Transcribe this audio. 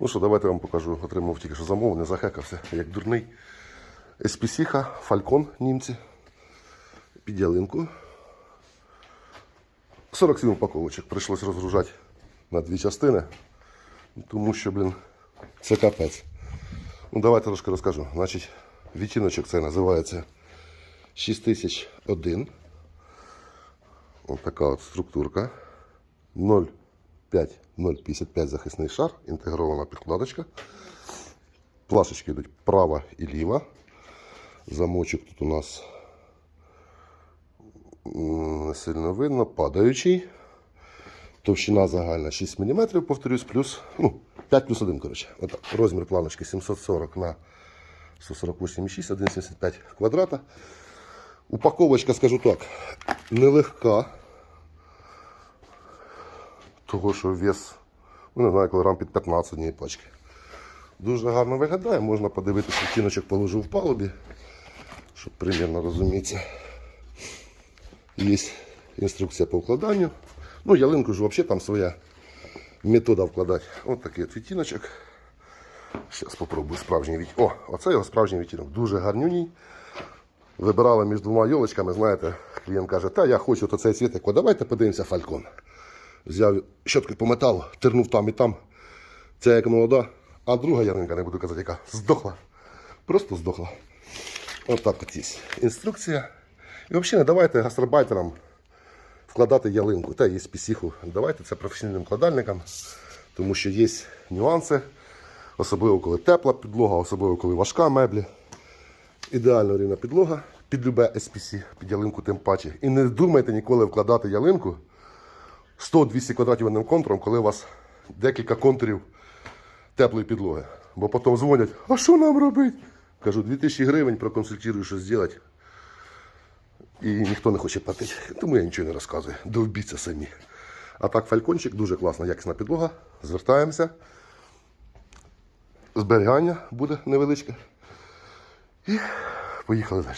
Ну що, давайте я вам покажу. Отримав тільки що замовлення, захекався, як дурний. SPC, Фалькон німці. Під ялинку. 47 упаковочок прийшлось розгружати на дві частини. Тому що, блін, це капець. Ну, давайте трошки розкажу. Значить, відтіночок це називається 6001. Ось така от структурка. 0,5 0,55 захисний шар, інтегрована підкладочка. Плашечки йдуть права і ліва. Замочок тут у нас не сильно видно, падаючий. Товщина загальна 6 мм, повторюсь, плюс, ну, 5 плюс 1, коротше. Отак. Розмір планочки 740 на 148,6, 1,75 квадрата. Упаковочка, скажу так, нелегка. Того, що вес, ну не знаю, кілограм під 15 однієї пачки. Дуже гарно виглядає, можна подивитися, відтіночок положив в палубі, щоб примірно розуміти. Є інструкція по вкладанню. Ну, ялинку ж взагалі там своя метода вкладати. Ось такий от відтіночок. Зараз спробую справжній відтінок. О, оце його справжній відтінок. Дуже гарнюній. Вибирали між двома йолочками, знаєте, клієнт каже, та я хочу то цей цвітик, О, давайте подивимося фалькон. Взяв щоткою по металу, тернув там і там. Це як молода, а друга ялинка, не буду казати, яка здохла. Просто здохла. Отак от є інструкція. І взагалі не давайте гастарбайтерам вкладати ялинку та є пісіху. Давайте це професійним вкладальникам, тому що є нюанси, особливо коли тепла підлога, особливо коли важка меблі. Ідеально рівна підлога під любе SPC, під ялинку тим паче. І не думайте ніколи вкладати ялинку 100-200 квадратів одним контуром, коли у вас декілька контурів теплої підлоги. Бо потім дзвонять, а що нам робити? Кажу, 2000 гривень проконсультирую, що зробити. І ніхто не хоче платити. Тому я нічого не розказую. Довбіться самі. А так, фалькончик, дуже класна, якісна підлога. Звертаємося. Зберігання буде невеличке. І поїхали далі.